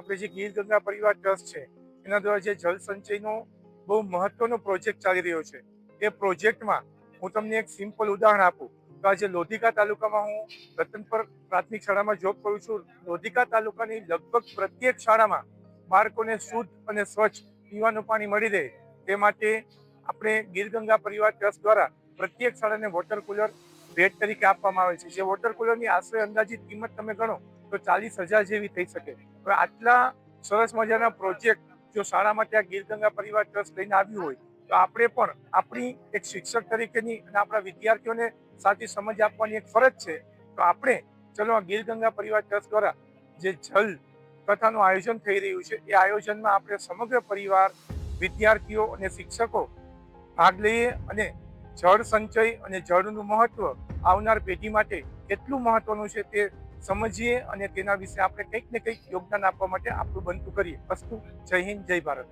આપણે જે ગીર ગંગા પરિવાર ટ્રસ્ટ છે, એના દ્વારા જે જળ સંચયનો બહુ મહત્વનો પ્રોજેક્ટ ચાલી રહ્યો છે, એ પ્રોજેક્ટમાં હું તમને એક સિમ્પલ ઉદાહરણ આપું. તો આજે લોધિકા તાલુકામાં હું રતનપર પ્રાથમિક શાળામાં જોબ કરું છું. લોધિકા તાલુકાની લગભગ પ્રત્યેક શાળામાં બાળકોને શુદ્ધ અને સ્વચ્છ પીવાનું પાણી મળી રહે. તે માટે આપણે ગીર ગંગા પરિવાર ટ્રસ્ટ દ્વારા પ્રત્યેક શાળાને વોટર કુલર ભેટ તરીકે આપવામાં આવે છે. જે વોટર કુલરની આશરે અંદાજિત કિંમત તમે ગણો, તો ચાલીસ હજાર જેવી થઈ શકે. હવે આટલા સરસ મજાના પ્રોજેક્ટ જો શાળામાં ત્યાં ગીરગંગા પરિવાર ટ્રસ્ટ લઈને આવ્યું હોય, તો આપણે પણ આપણી એક શિક્ષક તરીકેની અને આપણા વિદ્યાર્થીઓને સાચી સમજ આપવાની એક ફરજ છે. તો આપણે, ચલો આ ગીરગંગા પરિવાર ટ્રસ્ટ દ્વારા જે જલ કથાનું આયોજન થઈ રહ્યું છે, એ આયોજનમાં આપણે સમગ્ર પરિવાર, વિદ્યાર્થીઓ અને શિક્ષકો ભાગ લઈએ અને જળ સંચય અને જળનું મહત્વ આવનાર પેઢી માટે કેટલું મહત્વનું છે તે સમજીએ અને તેના વિશે આપણે કંઈક ને કંઈક યોગદાન આપવા માટે આપણું બનતું કરીએ. અસ્તુ, જય હિન્દ, જય ભારત.